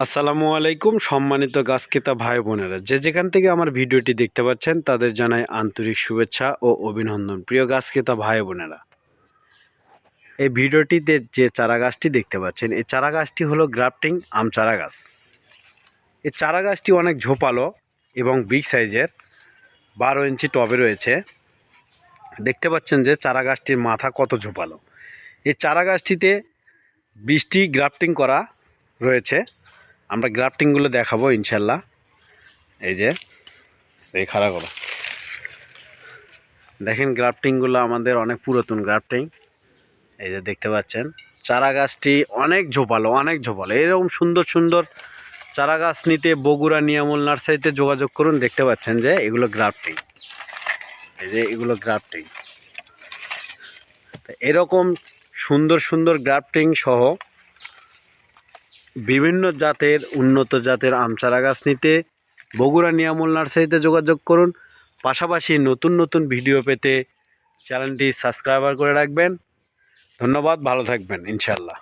আসসালামু আলাইকুম, সম্মানিত গাছকেতা ভাই বোনেরা। যে যেখান থেকে আমার ভিডিওটি দেখতে পাচ্ছেন, তাদের জানাই আন্তরিক শুভেচ্ছা ও অভিনন্দন। প্রিয় গাছকেতা ভাই বোনেরা, এই ভিডিওটিতে যে চারা গাছটি দেখতে পাচ্ছেন, এই চারা গাছটি হলো গ্রাফটিং আম চারা গাছ এই চারা গাছটি অনেক ঝোপালো এবং বিগ সাইজের, বারো ইঞ্চি টবে রয়েছে। দেখতে পাচ্ছেন যে চারা গাছটির মাথা কত ঝোপালো। এই চারা গাছটিতে বৃষ্টি গ্রাফটিং করা রয়েছে। আমরা গ্রাফটিংগুলো দেখাবো, ইনশাল্লাহ। এই যে, এই খাড়া করো। দেখেন গ্রাফটিংগুলো আমাদের অনেক পুরাতন গ্রাফটিং। এই যে দেখতে পাচ্ছেন চারা গাছটি অনেক ঝোপালো অনেক ঝোপালো। এরকম সুন্দর সুন্দর চারা গাছ নিতে বগুড়া নিয়ামল নার্সারিতে যোগাযোগ করুন, দেখতে পাচ্ছেন যে এগুলো গ্রাফটিং। এই যে এগুলো গ্রাফটিং। এরকম সুন্দর সুন্দর গ্রাফটিং সহ বিভিন্ন জাতের, উন্নত জাতের আম চারা গাছ নিতে বগুড়া নিয়ামল নার্সারিতে যোগাযোগ করুন। পাশাপাশি নতুন নতুন ভিডিও পেতে চ্যানেলটি সাবস্ক্রাইবার করে রাখবেন। ধন্যবাদ, ভালো থাকবেন ইনশাল্লাহ